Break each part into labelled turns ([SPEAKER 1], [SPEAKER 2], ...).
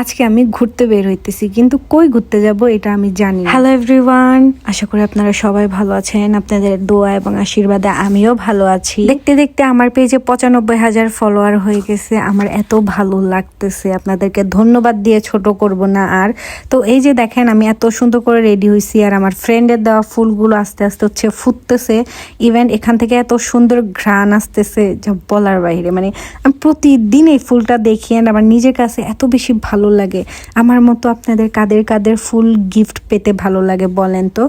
[SPEAKER 1] আজকে আমি ঘুরতে বের হইতেছি কিন্তু কই ঘুরতে যাব এটা আমি জানি হ্যালো এভরিওয়ান আশা করি আপনারা সবাই ভালো আছেন আপনাদের দোয়া এবং আশীর্বাদে আমিও ভালো আছি। দেখতে দেখতে আমার পেজে পঁচানব্বই হাজার ফলোয়ার হয়ে গেছে আমার এত ভালো লাগতেছে আপনাদেরকে ধন্যবাদ দিয়ে ছোট করব না আর। তো এই যে দেখেন আমি এত সুন্দর করে রেডি হয়েছি আর আমার ফ্রেন্ডের দেওয়া ফুলগুলো আস্তে আস্তে হচ্ছে ফুটতেছে। ইভেন এখান থেকে এত সুন্দর ঘ্রাণ আসতেছে যা বলার বাইরে। মানে আমি প্রতিদিন এই ফুলটা দেখি আমার নিজের কাছে এত বেশি ভালো লাগে। আমার মতো আপনাদের কাদের কাদের ফুল গিফট পেতে ভালো লাগে বলেন তো?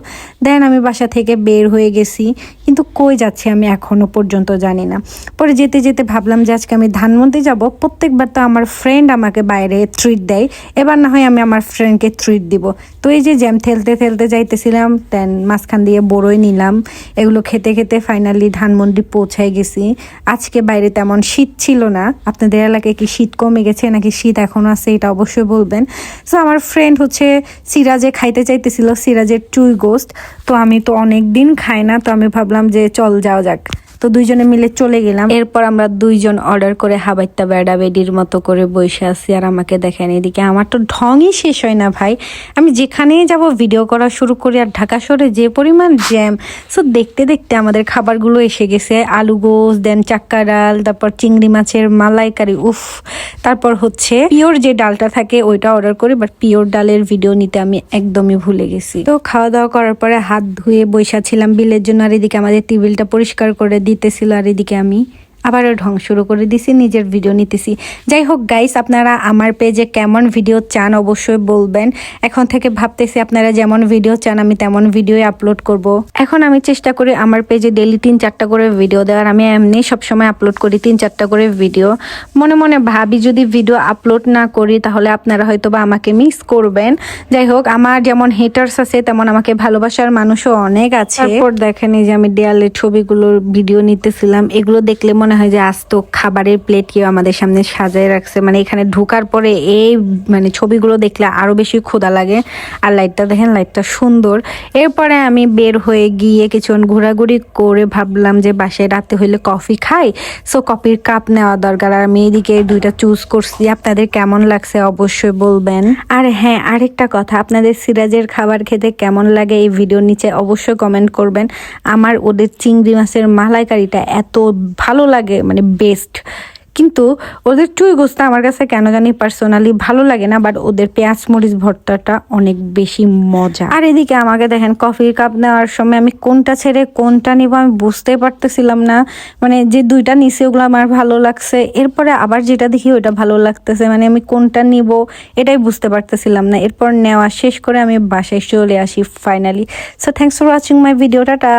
[SPEAKER 1] দেন আমি বাসা থেকে বের হয়ে গেছি, কিন্তু কই যাচ্ছি আমি এখনও পর্যন্ত জানি না। পরে যেতে যেতে ভাবলাম যে আজকে আমি ধানমন্ডি যাব। প্রত্যেকবার তো আমার ফ্রেন্ড আমাকে বাইরে ট্রিট দেয়। এবার না হয় আমি আমার ফ্রেন্ডকে ট্রিট দিব। তো এই যে জ্যাম ঠেলতে ঠেলতে যাইতেছিলাম, দেন মাঝখান দিয়ে বড়ই নিলাম। এগুলো খেতে খেতে ফাইনালি ধানমন্ডি পৌঁছায় গেছি। আজকে বাইরে তেমন শীত ছিল না। আপনাদের এলাকায় কি শীত কমে গেছে নাকি শীত এখনও আছে এটা অবশ্যই বলবেন। সো আমার ফ্রেন্ড হচ্ছে সিরাজে খাইতে চাইতেছিল, সিরাজের টুই গোস্ট তো আমি তো অনেক দিন খাই না, তো আমি ভাবলাম যে চল যাওয়া যাক। তো দুইজনে মিলে চলে গেলাম। এরপর আমরা দুইজন অর্ডার করে হাবাইতা বেড়া বেডির মতো করে বসে আছি আর আমাকে দেখেন এদিকে। আমার তো ঢংই শেষ হয় না ভাই। আমি যেখানেই যাব ভিডিও করা শুরু করি আর ঢাকা শহরে যে পরিমাণ জ্যাম সো দেখতে দেখতে আমাদের খাবারগুলো এসে গেছে। আলু গোস দেন চাক্কা ডাল, তারপর চিংড়ি মাছের মালাইকারি, উফ। তারপর হচ্ছে পিওর যে ডালটা থাকে ওইটা অর্ডার করি বাট পিওর ডালের ভিডিও নিতে আমি একদমই ভুলে গেছি। তো খাওয়া দাওয়া করার পরে হাত ধুয়ে বসা ছিলাম বিলের জন্য, আর এদিকে আমাদের টেবিলটা পরিষ্কার করে দিতেছিল আর এদিকে আমি। আবারও ঢং শুরু করে দিছি, নিজের ভিডিও নিতেছি। যাই হোক গাইস আপনারা আমার পেজে কেমন ভিডিও চান অবশ্যই বলবেন। এখন থেকে ভাবতেছি আপনারা যেমন ভিডিও চান, আমি তেমন ভিডিও আপলোড করব। এখন আমি চেষ্টা করি আমার পেজে ডেলি তিন চারটা করে ভিডিও দেওয়ার। আমি এমনি সবসময় আপলোড করি তিন চারটা করে ভিডিও মনে মনে ভাবি, যদি ভিডিও আপলোড না করি, তাহলে আপনারা হয়তো বা আমাকে মিস করবেন। যাই হোক, আমার যেমন হেটার্স আছে, তেমন আমাকে ভালোবাসার মানুষও অনেক আছে। তারপর দেখেন এই যে আমি দেয়ালের ছবিগুলোর ভিডিও নিতেছিলাম, এগুলো দেখলে মনে হয় যে আজ তো খাবারের প্লেট কেউ আমাদের সামনে সাজায় রাখছে। মানে এখানে ঢোকার পরে এই মানে ছবিগুলো দেখলে আরও বেশি ক্ষুধা লাগে। আর লাইটটা দেখেন লাইটটা সুন্দর। এরপরে আমি বের হয়ে গিয়ে কিছুক্ষণ ঘোরাঘুরি করে ভাবলাম যে বাসায় রাতে হইলে কফি খাই। সো কফির কাপ নেওয়া দরকার। আর আমি এদিকে দুইটা চুজ করছি। আপনাদের কেমন লাগছে অবশ্যই বলবেন। আর হ্যাঁ আরেকটা কথা, আপনাদের সিরাজের খাবার খেতে কেমন লাগে এই ভিডিওর নিচে অবশ্যই কমেন্ট করবেন। আমার ওদের চিংড়ি মাছের মালাইকারিটা এত ভালো লাগে। মানে বেস্ট কিন্তু ওদের চুই গোস্তা আমার কাছে কেন জানি পার্সোনালি ভালো লাগে না বাট ওদের পেঁয়াজ মরিচ ভর্তাটা অনেক বেশি মজা। আর এদিকে আমাকে দেখেন কফির কাপ নেওয়ার সময় আমি কোনটা ছেড়ে কোনটা নিব আমি বুঝতে পারতেছিলাম না। মানে যে দুইটা নিচে ওগুলো আমার ভালো লাগছে, এরপরে আবার যেটা দেখি ওইটা ভালো লাগতেছে মানে আমি কোনটা নিব এটাই বুঝতে পারতেছিলাম না। এরপর নেওয়া শেষ করে আমি বাসায় চলে আসি finally so thanks for watching my ভিডিওটা